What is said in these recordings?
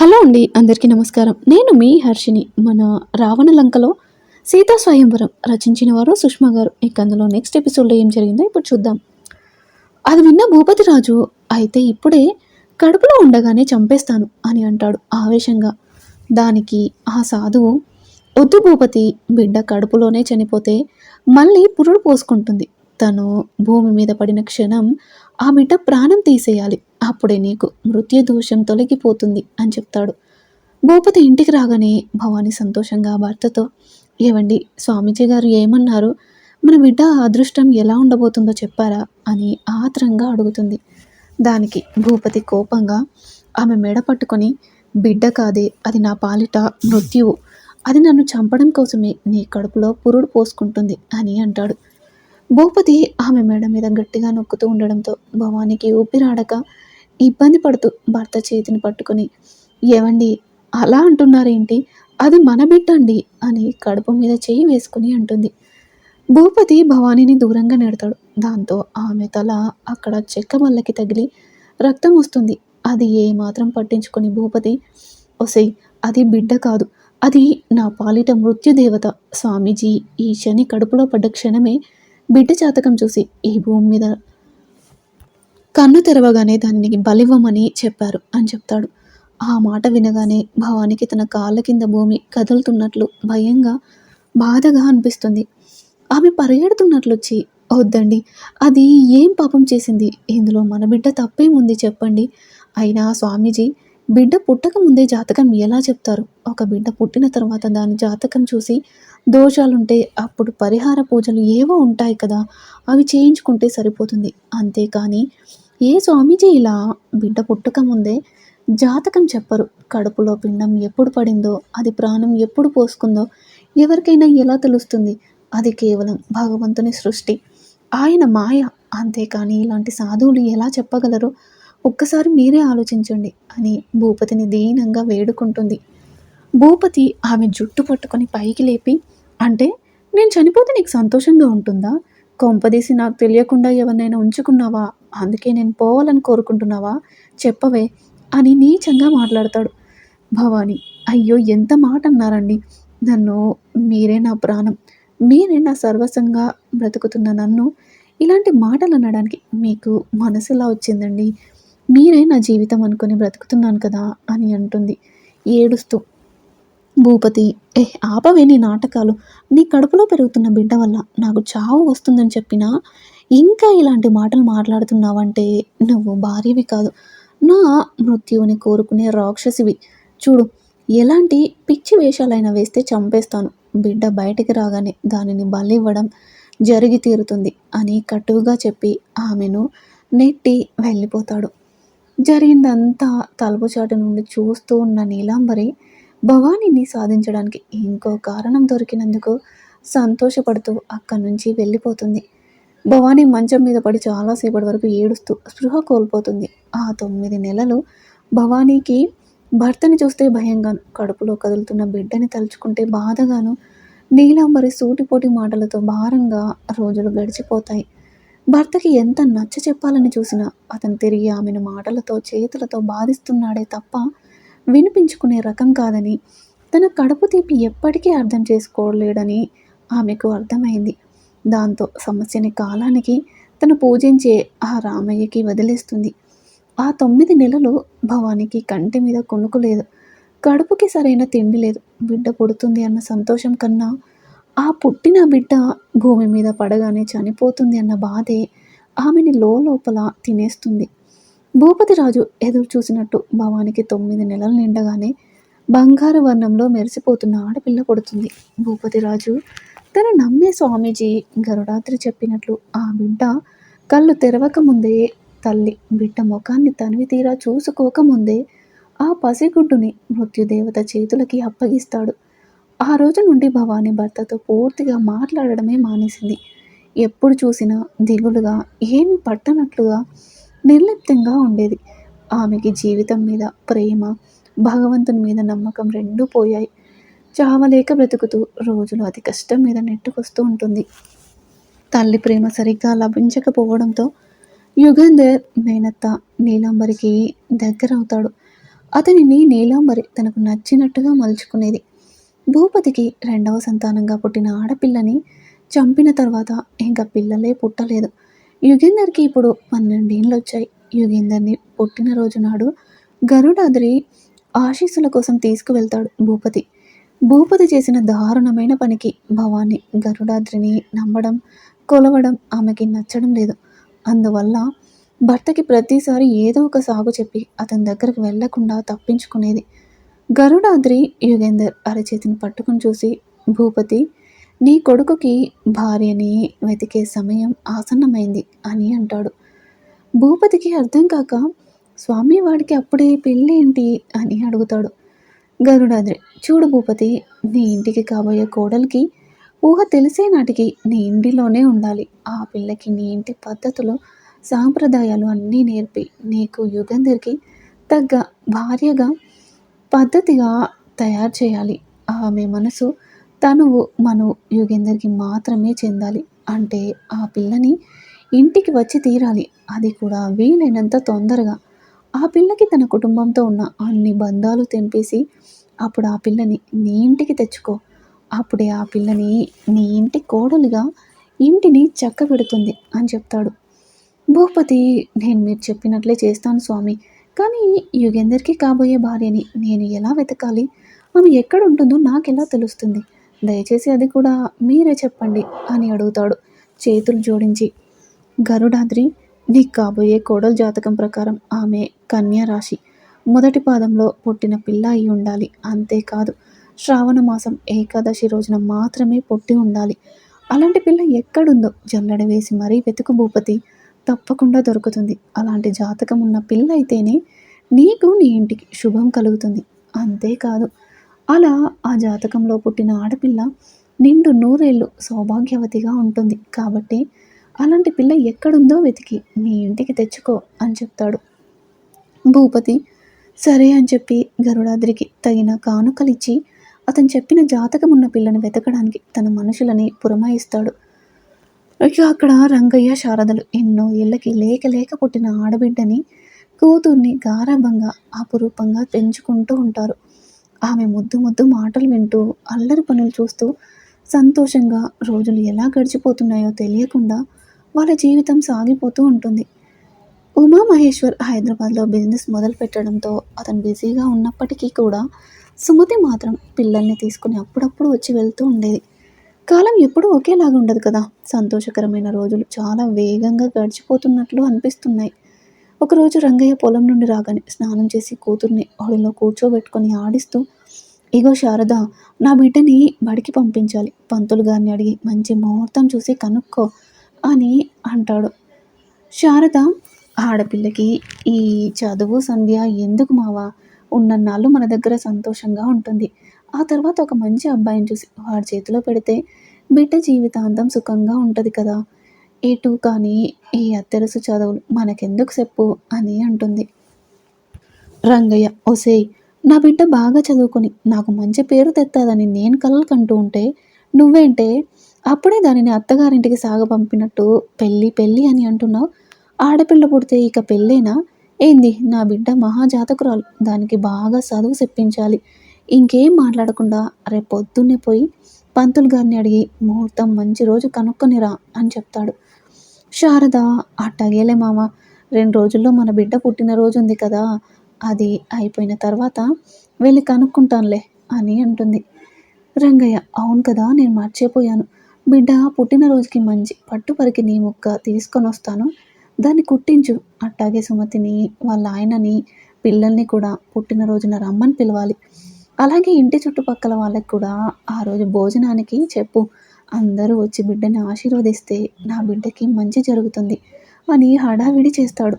Hello అండి అందరికీ నమస్కారం. నేను మీ హర్షిని మన రావణ లంకలో సీతా స్వయంవరం రచించిన వారు సుష్మా గారు. ఇక అందులో నెక్స్ట్ ఎపిసోడ్లో ఏం జరిగిందో ఇప్పుడు చూద్దాం. అది విన్న భూపతి రాజు అయితే ఇప్పుడే కడుపులో ఉండగానే చంపేస్తాను అని అంటాడు ఆవేశంగా. దానికి ఆ సాధువు వద్దు భూపతి బిడ్డ కడుపులోనే చనిపోతే మళ్ళీ పురుడు పోసుకుంటుంది. తను భూమి మీద పడిన క్షణం ఆ బిడ్డ ప్రాణం తీసేయాలి. అప్పుడే నీకు మృత్యు దోషం తొలగిపోతుంది అని చెప్తాడు. భూపతి ఇంటికి రాగానే భవానీ సంతోషంగా భర్తతో ఏవండి స్వామీజీ గారు ఏమన్నారు? మన బిడ్డ అదృష్టం ఎలా ఉండబోతుందో చెప్పారా? అని ఆత్రంగా అడుగుతుంది. దానికి భూపతి కోపంగా ఆమె మెడ పట్టుకొని బిడ్డ కాదే అది నా పాలిట మృత్యువు. అది నన్ను చంపడం కోసమే నీ కడుపులో పురుడు పోసుకుంటుంది అని అంటాడు. భూపతి ఆమె మెడ మీద గట్టిగా నొక్కుతూ ఉండడంతో భవానికి ఊపిరాడక ఇబ్బంది పడుతూ భర్త చేతిని పట్టుకొని ఏవండి అలా అంటున్నారేంటి? అది మన బిడ్డండి అని కడుపు మీద చేయి వేసుకుని అంటుంది. భూపతి భవానీని దూరంగా నెడతాడు. దాంతో ఆమె తల అక్కడ చెక్క మల్లకి తగిలి రక్తం వస్తుంది. అది ఏమాత్రం పట్టించుకొని భూపతి ఒసై అది బిడ్డ కాదు. అది నా పాలిట మృత్యుదేవత. స్వామీజీ ఈ శని కడుపులో పడ్డ క్షణమే బిడ్డ జాతకం చూసి ఈ భూమి మీద కన్ను తెరవగానే దాన్ని బలివ్వమని చెప్పారు అని చెప్తాడు. ఆ మాట వినగానే భవానికి తన కాళ్ళ కింద భూమి కదులుతున్నట్లు భయంగా బాధగా అనిపిస్తుంది. ఆమె పరిగెడుతున్నట్లొచ్చి వద్దండి అది ఏం పాపం చేసింది? ఇందులో మన బిడ్డ తప్పేముంది చెప్పండి. అయినా స్వామీజీ బిడ్డ పుట్టక ముందే జాతకం ఎలా చెప్తారు? ఒక బిడ్డ పుట్టిన తర్వాత దాని జాతకం చూసి దోషాలుంటే అప్పుడు పరిహార పూజలు ఏవో ఉంటాయి కదా అవి చేయించుకుంటే సరిపోతుంది. అంతేకాని ఏ స్వామీజీ ఇలా బిడ్డ పుట్టక ముందే జాతకం చెప్పరు. కడుపులో పిండం ఎప్పుడు పడిందో అది ప్రాణం ఎప్పుడు పోసుకుందో ఎవరికైనా ఎలా తెలుస్తుంది? అది కేవలం భగవంతుని సృష్టి. ఆయన మాయ. అంతేకాని ఇలాంటి సాధువులు ఎలా చెప్పగలరు? ఒక్కసారి మీరే ఆలోచించండి అని భూపతిని దీనంగా వేడుకుంటుంది. భూపతి ఆమె జుట్టు పట్టుకొని పైకి లేపి అంటే నేను చనిపోతే నీకు సంతోషంగా ఉంటుందా? కొంపదీసి నాకు తెలియకుండా ఎవరినైనా ఉంచుకున్నావా? అందుకే నేను పోవాలని కోరుకుంటున్నావా? చెప్పవే అని నీచంగా మాట్లాడతాడు. భవాని అయ్యో ఎంత మాట అన్నారండి? నన్ను మీరే నా ప్రాణం. మీరే నా సర్వస్వంగా బ్రతుకుతున్న నన్ను. ఇలాంటి మాటలు అనడానికి మీకు మనసులా వచ్చిందండి? మీరే నా జీవితం అనుకొని బ్రతుకుతున్నాను కదా అని అంటుంది. ఏడుస్తూ భూపతి ఏ ఆపవే నీ నాటకాలు. నీ కడుపులో పెరుగుతున్న బిడ్డ వల్ల నాకు చావు వస్తుందని చెప్పినా ఇంకా ఇలాంటి మాటలు మాట్లాడుతున్నావంటే నువ్వు భార్యవి కాదు. నా మృత్యువుని కోరుకునే రాక్షసివి. చూడు ఎలాంటి పిచ్చి వేషాలైనా వేస్తే చంపేస్తాను. బిడ్డ బయటికి రాగానే దానిని బలివ్వడం జరిగి తీరుతుంది అని కటువుగా చెప్పి ఆమెను నెట్టి వెళ్ళిపోతాడు. జరిగిందంతా తలుపుచాటు నుండి చూస్తూ ఉన్న నీలాంబరి భవానీని సాధించడానికి ఇంకో కారణం దొరికినందుకు సంతోషపడుతూ అక్కడి నుంచి వెళ్ళిపోతుంది. భవానీ మంచం మీద పడి చాలాసేపటి వరకు ఏడుస్తూ స్పృహ కోల్పోతుంది. ఆ తొమ్మిది నెలలు భవానీకి భర్తని చూస్తే భయంగాను కడుపులో కదులుతున్న బిడ్డని తలుచుకుంటే బాధగాను నీలాంబరి సూటిపోటి మాటలతో భారంగా రోజులు గడిచిపోతాయి. భర్తకి ఎంత నచ్చ చెప్పాలని చూసినా అతను తిరిగి ఆమెను మాటలతో చేతులతో బాధిస్తున్నాడే తప్ప వినిపించుకునే రకం కాదని తన కడుపు తీపి ఎప్పటికీ అర్థం చేసుకోలేడని ఆమెకు అర్థమైంది. దాంతో సమస్యని కాలానికి తను పూజించే ఆ రామయ్యకి వదిలేస్తుంది. ఆ తొమ్మిది నెలలు భవానికి కంటి మీద కొనుక్కులేదు కడుపుకి సరైన తిండి లేదు. బిడ్డ పుడుతుంది అన్న సంతోషం కన్నా ఆ పుట్టిన బిడ్డ భూమి మీద పడగానే చనిపోతుంది అన్న బాధే ఆమెని లోపల తినేస్తుంది. భూపతి రాజు ఎదురు చూసినట్టు భవానికి తొమ్మిది నెలలు నిండగానే బంగారు వర్ణంలో మెరిసిపోతున్న ఆడపిల్ల పుడుతుంది. భూపతి రాజు తను నమ్మే స్వామీజీ గరుడాత్రి చెప్పినట్లు ఆ బిడ్డ కళ్ళు తెరవక ముందే తల్లి బిడ్డ ముఖాన్ని తనివి తీరా చూసుకోకముందే ఆ పసిగుడ్డుని మృత్యుదేవత చేతులకి అప్పగిస్తాడు. ఆ రోజు నుండి భవానీ భర్తతో పూర్తిగా మాట్లాడడమే మానేసింది. ఎప్పుడు చూసినా దిగులుగా ఏమి పట్టనట్లుగా నిర్లిప్తంగా ఉండేది. ఆమెకి జీవితం మీద ప్రేమ భగవంతుని మీద నమ్మకం రెండూ పోయాయి. చావలేక బ్రతుకుతూ రోజులు అతి కష్టం మీద నెట్టుకొస్తూ ఉంటుంది. తల్లి ప్రేమ సరిగ్గా లభించకపోవడంతో యుగంధర్ మేనత్త నీలాంబరికి దగ్గరవుతాడు. అతనిని నీలాంబరి తనకు నచ్చినట్టుగా మలుచుకునేది. భూపతికి రెండవ సంతానంగా పుట్టిన ఆడపిల్లని చంపిన తర్వాత ఇంకా పిల్లలే పుట్టలేదు. యుగేందర్కి ఇప్పుడు పన్నెండేళ్ళు వచ్చాయి యుగేందర్ని పుట్టినరోజు నాడు గరుడాద్రి ఆశీస్సుల కోసం తీసుకువెళ్తాడు భూపతి. భూపతి చేసిన దారుణమైన పనికి భవాని గరుడాద్రిని నమ్మడం కొలవడం ఆమెకి నచ్చడం లేదు. అందువల్ల భర్తకి ప్రతిసారి ఏదో ఒక సాగు చెప్పి అతని దగ్గరకు వెళ్ళకుండా తప్పించుకునేది గరుడాద్రి యుగేందర్ అరచేతిని పట్టుకుని చూసి భూపతి నీ కొడుకుకి భార్యని వెతికే సమయం ఆసన్నమైంది అని అంటాడు. భూపతికి అర్థం కాక స్వామి వాడికి అప్పుడే పెళ్ళి ఏంటి అని అడుగుతాడు గరుడాద్రి. చూడు భూపతి నీ ఇంటికి కాబోయే కోడలికి ఊహ తెలిసే నాటికి నీ ఇంటిలోనే ఉండాలి. ఆ పిల్లకి నీ ఇంటి పద్ధతులు సాంప్రదాయాలు అన్నీ నేర్పి. నీకు యుగంధర్కి తగ్గ భార్యగా పద్ధతిగా తయారు చేయాలి. ఆమె మనసు తనువు మను యోగేందర్కి మాత్రమే చెందాలి. అంటే ఆ పిల్లని ఇంటికి వచ్చి తీరాలి. అది కూడా వీలైనంత తొందరగా. ఆ పిల్లకి తన కుటుంబంతో ఉన్న అన్ని బంధాలు తెంపేసి అప్పుడు ఆ పిల్లని నీ ఇంటికి తెచ్చుకో. అప్పుడే ఆ పిల్లని నీ ఇంటి కోడలుగా ఇంటిని చక్కబెడుతుంది అని చెప్తాడు. భూపతి నేను మీరు చెప్పినట్లే చేస్తాను స్వామి. కానీ యుగేందర్కి కాబోయే భార్యని నేను ఎలా వెతకాలి? ఆమె ఎక్కడ ఉంటుందో నాకెలా తెలుస్తుంది? దయచేసి అది కూడా మీరే చెప్పండి అని అడుగుతాడు. చేతులు జోడించి గరుడాద్రి నీకు కాబోయే కోడల జాతకం ప్రకారం ఆమె కన్యా రాశి. మొదటి పాదంలో పుట్టిన పిల్ల అయి ఉండాలి. అంతేకాదు శ్రావణ మాసం ఏకాదశి రోజున మాత్రమే పుట్టి ఉండాలి. అలాంటి పిల్ల ఎక్కడుందో జల్లడ వేసి మరీ వెతుకు భూపతి. తప్పకుండా దొరుకుతుంది. అలాంటి జాతకం ఉన్న పిల్ల అయితేనే నీకు నీ ఇంటికి శుభం కలుగుతుంది. అంతేకాదు అలా ఆ జాతకంలో పుట్టిన ఆడపిల్ల నిండు నూరేళ్ళు సౌభాగ్యవతిగా ఉంటుంది. కాబట్టి అలాంటి పిల్ల ఎక్కడుందో వెతికి మీ ఇంటికి తెచ్చుకో అని చెప్తాడు. భూపతి సరే అని చెప్పి గరుడాద్రికి తగిన కానుకలిచ్చి అతను చెప్పిన జాతకం ఉన్న పిల్లని వెతకడానికి తన మనుషులని పురమాయిస్తాడు. ఇక అక్కడ రంగయ్య శారదలు ఎన్నో ఇళ్ళకి లేక లేక పుట్టిన ఆడబిడ్డని కూతుర్ని గారాభంగా అపురూపంగా పెంచుకుంటూ ఉంటారు. ఆమె ముద్దు ముద్దు మాటలు వింటూ అల్లరి పనులు చూస్తూ సంతోషంగా రోజులు ఎలా గడిచిపోతున్నాయో తెలియకుండా వాళ్ళ జీవితం సాగిపోతూ ఉంటుంది. ఉమా మహేశ్వర్ హైదరాబాద్లో బిజినెస్ మొదలు పెట్టడంతో అతను బిజీగా ఉన్నప్పటికీ కూడా సుమతి మాత్రం పిల్లల్ని తీసుకుని అప్పుడప్పుడు వచ్చి వెళ్తూ ఉండేది. కాలం ఎప్పుడూ ఒకేలాగా ఉండదు కదా. సంతోషకరమైన రోజులు చాలా వేగంగా గడిచిపోతున్నట్లు అనిపిస్తున్నాయి. ఒకరోజు రంగయ్య పొలం నుండి రాగానే స్నానం చేసి కూతుర్ని ఒడిలో కూర్చోబెట్టుకొని ఆడిస్తూ ఇగో శారద నా బిడ్డని బడికి పంపించాలి. పంతులు గారిని అడిగి మంచి ముహూర్తం చూసి కనుక్కో అని అంటాడు. శారద ఆడపిల్లకి ఈ చదువు సంధ్య ఎందుకు మావా? ఉన్నన్నాళ్ళు మన దగ్గర సంతోషంగా ఉంటుంది. ఆ తర్వాత ఒక మంచి అబ్బాయిని చూసి వాడి చేతిలో పెడితే బిడ్డ జీవితాంతం సుఖంగా ఉంటుంది కదా. ఇటు కానీ ఈ అత్తెరసు చదువులు మనకెందుకు చెప్పు అని అంటుంది. రంగయ్య ఒసేయ్ నా బిడ్డ బాగా చదువుకొని నాకు మంచి పేరు తెత్తాదని నేను కలలు కంటూ ఉంటే నువ్వేంటే అప్పుడే దానిని అత్తగారింటికి సాగ పంపినట్టు పెళ్ళి పెళ్ళి అని అంటున్నావు. ఆడపిల్ల పుడితే ఇక పెళ్ళేనా? ఏంది? నా బిడ్డ మహాజాతకురాలు. దానికి బాగా చదువు చెప్పించాలి. ఇంకేం మాట్లాడకుండా రేపు పొద్దున్నే పోయి పంతులు గారిని అడిగి ముహూర్తం మంచి రోజు కనుక్కొనిరా అని చెప్తాడు. శారద అట్టగేలే మామ. రెండు రోజుల్లో మన బిడ్డ పుట్టినరోజు ఉంది కదా. అది అయిపోయిన తర్వాత వెళ్ళి కనుక్కుంటానులే అని అంటుంది. రంగయ్య అవును కదా నేను మర్చిపోయాను. బిడ్డ పుట్టినరోజుకి మంచి పట్టుపరికి నీ ముక్క తీసుకొని వస్తాను. దాన్ని కుట్టించు. అట్టాగే సుమతిని వాళ్ళ ఆయనని పిల్లల్ని కూడా పుట్టినరోజున రమ్మని పిలవాలి. అలాగే ఇంటి చుట్టుపక్కల వాళ్ళకి కూడా ఆ రోజు భోజనానికి చెప్పు. అందరూ వచ్చి బిడ్డని ఆశీర్వదిస్తే నా బిడ్డకి మంచి జరుగుతుంది అని హడావిడి చేస్తాడు.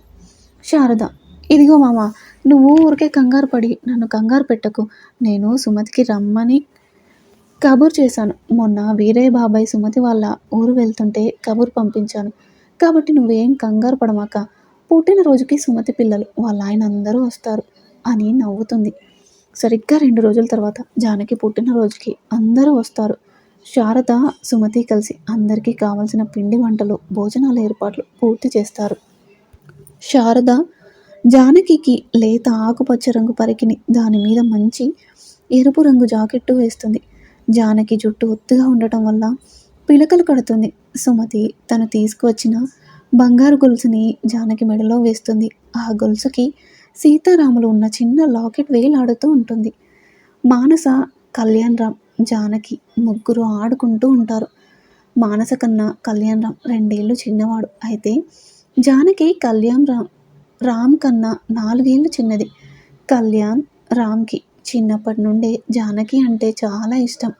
శారద ఇదిగో మామ నువ్వు ఊరికే కంగారు పడి నన్ను కంగారు పెట్టకు. నేను సుమతికి రమ్మని కబుర్ చేశాను. మొన్న వీరయ్య బాబాయ్ సుమతి వాళ్ళ ఊరు వెళ్తుంటే కబుర్ పంపించాను. కాబట్టి నువ్వేం కంగారు పడమాక పుట్టినరోజుకి సుమతి పిల్లలు వాళ్ళ ఆయన అందరూ వస్తారు అని నవ్వుతుంది. సరిగ్గా రెండు రోజుల తర్వాత జానకి పుట్టినరోజుకి అందరూ వస్తారు. శారద సుమతి కలిసి అందరికీ కావలసిన పిండి వంటలు భోజనాల ఏర్పాట్లు పూర్తి చేస్తారు. శారద జానకికి లేత ఆకుపచ్చ రంగు పరికిని దాని మీద మంచి ఎరుపు రంగు జాకెట్టు వేస్తుంది. జానకి జుట్టు ఒత్తుగా ఉండటం వల్ల పిలకలు కడుతుంది. సుమతి తను తీసుకువచ్చిన బంగారు గొలుసుని జానకి మెడలో వేస్తుంది. ఆ గొలుసుకి సీతారాములు ఉన్న చిన్న లాకెట్ వేలాడుతూ ఉంటుంది. మానస కళ్యాణ్ రామ్ జానకి ముగ్గురు ఆడుకుంటూ ఉంటారు. మానస కన్నా కళ్యాణ్ రామ్ రెండేళ్ళు చిన్నవాడు. అయితే జానకి కళ్యాణ్ రామ్ రామ్ కన్నా నాలుగేళ్ళు చిన్నది. కళ్యాణ్ రామ్కి చిన్నప్పటి నుండే జానకి అంటే చాలా ఇష్టం.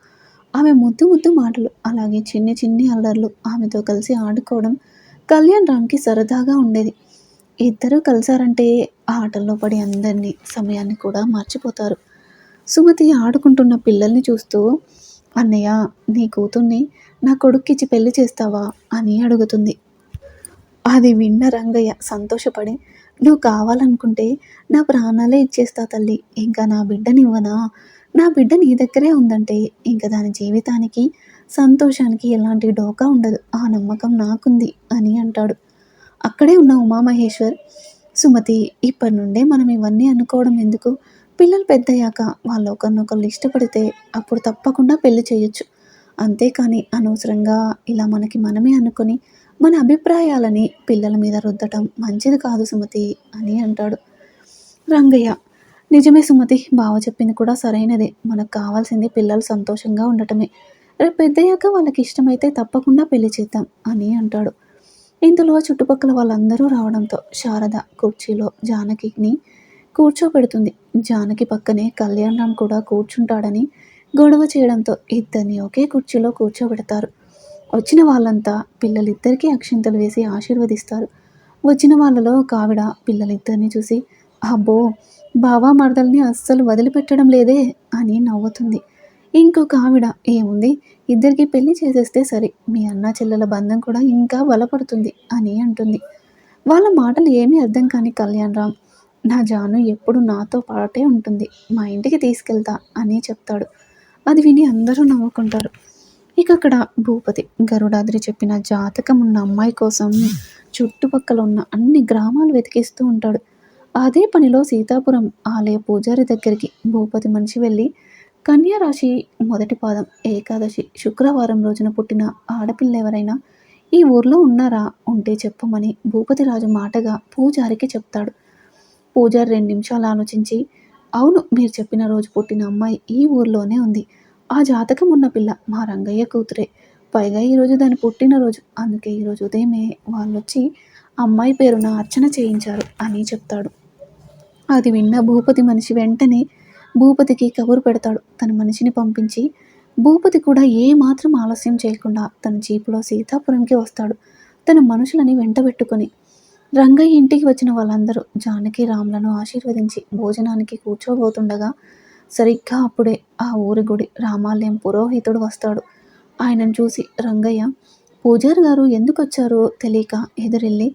ఆమె ముద్దు ముద్దు మాటలు అలాగే చిన్ని చిన్ని అల్లర్లు ఆమెతో కలిసి ఆడుకోవడం కళ్యాణ్ రామ్కి సరదాగా ఉండేది. ఇద్దరూ కలిసారంటే ఆటల్లో పడి అందరినీ సమయాన్ని కూడా మర్చిపోతారు. సుమతి ఆడుకుంటున్న పిల్లల్ని చూస్తూ అన్నయ్య నీ కూతుర్ని నా కొడుక్కిచ్చి పెళ్ళి చేస్తావా? అని అడుగుతుంది. అది విన్న రంగయ్య సంతోషపడి నువ్వు కావాలనుకుంటే నా ప్రాణాలే ఇచ్చేస్తా తల్లి. ఇంకా నా బిడ్డనివ్వనా? నా బిడ్డ నీ దగ్గరే ఉందంటే ఇంకా దాని జీవితానికి సంతోషానికి ఎలాంటి డోకా ఉండదు. ఆ నమ్మకం నాకుంది అని అంటాడు. అక్కడే ఉన్న ఉమామహేశ్వర్ సుమతి ఇప్పటి నుండే మనం ఇవన్నీ అనుకోవడం ఎందుకు? పిల్లలు పెద్దయ్యాక వాళ్ళు ఒకరినొకరు ఇష్టపడితే అప్పుడు తప్పకుండా పెళ్ళి చేయొచ్చు. అంతేకాని అనవసరంగా ఇలా మనకి మనమే అనుకొని మన అభిప్రాయాలని పిల్లల మీద రుద్దటం మంచిది కాదు సుమతి అని అంటాడు. రంగయ్య నిజమే సుమతి బావ చెప్పింది కూడా సరైనదే. మనకు కావాల్సింది పిల్లలు సంతోషంగా ఉండటమే. రేపు పెద్దయ్యాక వాళ్ళకి ఇష్టమైతే తప్పకుండా పెళ్ళి చేద్దాం అని అంటాడు. ఇంతలో చుట్టుపక్కల వాళ్ళందరూ రావడంతో శారద కుర్చీలో జానకిని కూర్చోబెడుతుంది. జానకి పక్కనే కళ్యాణరామ్ కూడా కూర్చుంటాడని గొడవ చేయడంతో ఇద్దరిని ఒకే కుర్చీలో కూర్చోబెడతారు. వచ్చిన వాళ్ళంతా పిల్లలిద్దరికీ అక్షింతలు వేసి ఆశీర్వదిస్తారు. వచ్చిన వాళ్ళలో ఒక ఆవిడ పిల్లలిద్దరిని చూసి అబ్బో బావా మరదల్ని అస్సలు వదిలిపెట్టడం లేదే అని నవ్వుతుంది. ఇంకొక ఆవిడ ఏముంది? ఇద్దరికి పెళ్ళి చేసేస్తే సరే మీ అన్న చెల్లెల బంధం కూడా ఇంకా బలపడుతుంది అని అంటుంది. వాళ్ళ మాటలు ఏమీ అర్థం కాని కళ్యాణ్ రామ్ నా జాను ఎప్పుడు నాతో పాటే ఉంటుంది మా ఇంటికి తీసుకెళ్తా అని చెప్తాడు. అది విని అందరూ నవ్వుకుంటారు. ఇక అక్కడ భూపతి గరుడాద్రి చెప్పిన జాతకం ఉన్న అమ్మాయి కోసం చుట్టుపక్కల ఉన్న అన్ని గ్రామాలు వెతికిస్తూ ఉంటాడు. అదే పనిలో సీతాపురం ఆలయ పూజారి దగ్గరికి భూపతి మనిషి వెళ్ళి కన్యారాశి మొదటి పాదం ఏకాదశి శుక్రవారం రోజున పుట్టిన ఆడపిల్ల ఎవరైనా ఈ ఊర్లో ఉన్నారా ఉంటే చెప్పమని భూపతి రాజు మాటగా పూజారికి చెప్తాడు. పూజారి రెండు నిమిషాలు ఆలోచించి అవును మీరు చెప్పిన రోజు పుట్టిన అమ్మాయి ఈ ఊర్లోనే ఉంది. ఆ జాతకం ఉన్న పిల్ల మా రంగయ్య కూతురే. పైగా ఈరోజు దాని పుట్టినరోజు అందుకే ఈరోజు ఉదయమే వాళ్ళు వచ్చి అమ్మాయి పేరున అర్చన చేయించారు అని చెప్తాడు. అది విన్న భూపతి మనిషి వెంటనే భూపతికి కబురు పెడతాడు. తన మనిషిని పంపించి భూపతి కూడా ఏమాత్రం ఆలస్యం చేయకుండా తన జీపులో సీతాపురంకి వస్తాడు. తన మనుషులని వెంటబెట్టుకొని రంగయ్య ఇంటికి వచ్చిన వాళ్ళందరూ జానకి రాములను ఆశీర్వదించి భోజనానికి కూర్చోబోతుండగా సరిగ్గా అప్పుడే ఆ ఊరి గుడి రామాలయం పురోహితుడు వస్తాడు. ఆయనను చూసి రంగయ్య పూజారి గారు ఎందుకు వచ్చారో తెలియక ఎదురెళ్ళి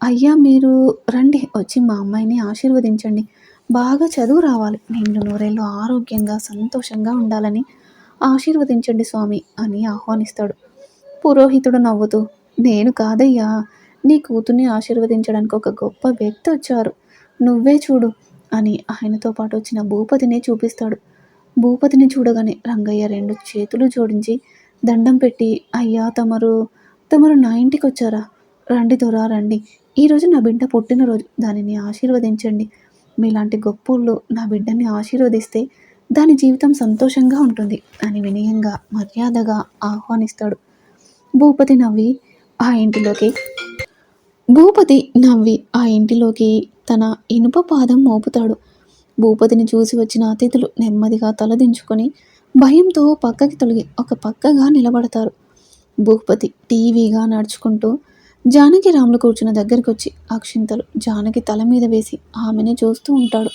అయ్యా మీరు రండి వచ్చి మా అమ్మాయిని ఆశీర్వదించండి. బాగా చదువు రావాలి. నిండు నూరేళ్ళు ఆరోగ్యంగా సంతోషంగా ఉండాలని ఆశీర్వదించండి స్వామి అని ఆహ్వానిస్తాడు. పురోహితుడు నవ్వుతూ నేను కాదయ్యా నీ కూతుర్ని ఆశీర్వదించడానికి ఒక గొప్ప వ్యక్తి వచ్చారు. నువ్వే చూడు అని ఆయనతో పాటు వచ్చిన భూపతిని చూపిస్తాడు. భూపతిని చూడగానే రంగయ్య రెండు చేతులు జోడించి దండం పెట్టి అయ్యా తమరు తమరు నా ఇంటికి వచ్చారా? రండి దొరా రండి. ఈరోజు నా బిడ్డ పుట్టినరోజు. దానిని ఆశీర్వదించండి. మీలాంటి గొప్పోళ్ళు నా బిడ్డని ఆశీర్వదిస్తే దాని జీవితం సంతోషంగా ఉంటుంది అని వినయంగా మర్యాదగా ఆహ్వానిస్తాడు. భూపతి నవ్వి ఆ ఇంటిలోకి. భూపతి నవ్వి ఆ ఇంటిలోకి. తన ఇనుప పాదం మోపుతాడు. భూపతిని చూసి వచ్చిన అతిథులు నెమ్మదిగా తలదించుకొని భయంతో పక్కకి తొలగి ఒక పక్కగా నిలబడతారు. భూపతి టీవీగా నడుచుకుంటూ జానకి రాములు కూర్చున్న దగ్గరికి వచ్చి అక్షింతలు జానకి తల మీద వేసి ఆమెని చూస్తూ ఉంటాడు.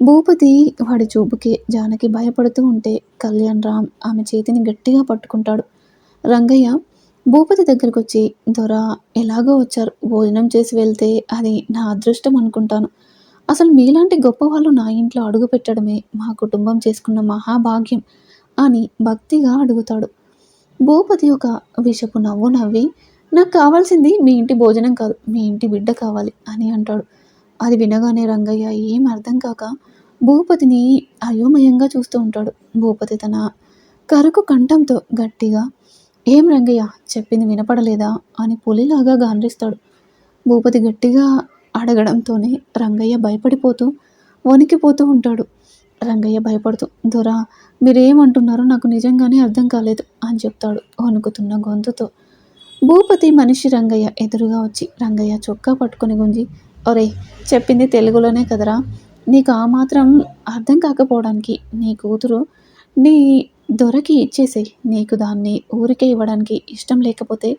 భూపతి వాడి చూపుకి జానకి భయపడుతూ ఉంటే కళ్యాణ్ రామ్ ఆమె చేతిని గట్టిగా పట్టుకుంటాడు. రంగయ్య భూపతి దగ్గరికి వచ్చి దొర ఎలాగో వచ్చారు? భోజనం చేసి వెళ్తే అది నా అదృష్టం అనుకుంటాను. అసలు మీలాంటి గొప్ప వాళ్ళు నా ఇంట్లో అడుగు పెట్టడమే మా కుటుంబం చేసుకున్న మహాభాగ్యం అని భక్తిగా అడుగుతాడు. భూపతి ఒక విషపు నవ్వు నవ్వి నాకు కావాల్సింది మీ ఇంటి భోజనం కాదు మీ ఇంటి బిడ్డ కావాలి అని అంటాడు. అది వినగానే రంగయ్య ఏం అర్థం కాక భూపతిని అయోమయంగా చూస్తూ ఉంటాడు. భూపతి తన కరకు కంఠంతో గట్టిగా ఏం రంగయ్య చెప్పింది వినపడలేదా? అని పులిలాగా గాండ్రిస్తాడు. భూపతి గట్టిగా అడగడంతోనే రంగయ్య భయపడిపోతూ వణికిపోతూ ఉంటాడు. రంగయ్య భయపడుతూ దొరా మీరేమంటున్నారో నాకు నిజంగానే అర్థం కాలేదు అని చెప్తాడు వణుకుతున్న గొంతుతో. భూపతి మనిషి రంగయ్య ఎదురుగా వచ్చి రంగయ్య చొక్కా పట్టుకొని గుంజి ఒరే చెప్పింది తెలుగులోనే కదరా. నీకు ఆ మాత్రం అర్థం కాకపోవడానికి నీ కూతురు నీ దొరకి ఇచ్చేసేయి నీకు దాన్ని ఊరికే ఇవ్వడానికి ఇష్టం లేకపోతే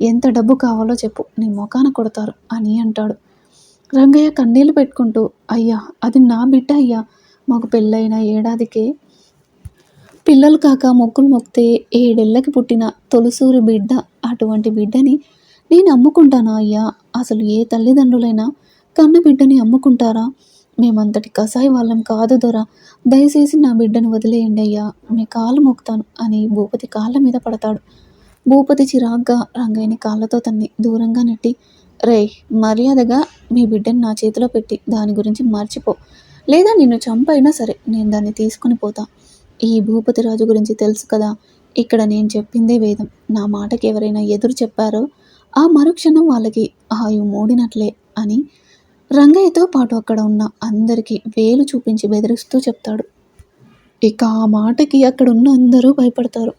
ఎంత డబ్బు కావాలో చెప్పు నీ మొఖాన కొడతారు అని అంటాడు. రంగయ్య కన్నీళ్ళు పెట్టుకుంటూ అయ్యా అది నా బిడ్డ అయ్యా. మాకు పెళ్ళైన ఏడాదికే పిల్లలు కాక మొక్కులు మొక్కితే ఏడేళ్ళకి పుట్టిన తొలిసూరి బిడ్డ అటువంటి బిడ్డని నేను అమ్ముకుంటానా అయ్యా? అసలు ఏ తల్లిదండ్రులైనా కన్న బిడ్డని అమ్ముకుంటారా? మేమంతటి కసాయి వాళ్ళం కాదు దొర. దయచేసి నా బిడ్డను వదిలేయండి అయ్యా. మీ కాళ్ళు మొక్కుతాను అని భూపతి కాళ్ళ మీద పడతాడు. భూపతి చిరాగ్గా రంగయ్యని కాళ్ళతో తన్ని దూరంగా నెట్టి రే మర్యాదగా మీ బిడ్డని నా చేతిలో పెట్టి దాని గురించి మర్చిపో. లేదా నిన్ను చంపైనా సరే నేను దాన్ని తీసుకుని పోతా. ఈ భూపతి రాజు గురించి తెలుసు కదా. ఇక్కడ నేను చెప్పిందే వేదం. నా మాటకి ఎవరైనా ఎదురు చెప్పారో ఆ మరుక్షణం వాళ్ళకి ఆయు మూడినట్లే అని రంగయ్యతో పాటు అక్కడ ఉన్న అందరికీ వేలు చూపించి బెదిరిస్తూ చెప్తాడు. ఇక ఆ మాటకి అక్కడ ఉన్న అందరూ భయపడతారు.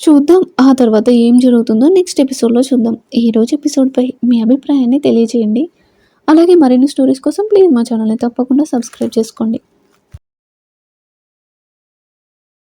చూద్దాం ఆ తర్వాత ఏం జరుగుతుందో నెక్స్ట్ ఎపిసోడ్లో చూద్దాం. ఈరోజు ఎపిసోడ్పై మీ అభిప్రాయాన్ని తెలియజేయండి. అలాగే మరిన్ని స్టోరీస్ కోసం ప్లీజ్ మా ఛానల్ని తప్పకుండా సబ్స్క్రైబ్ చేసుకోండి.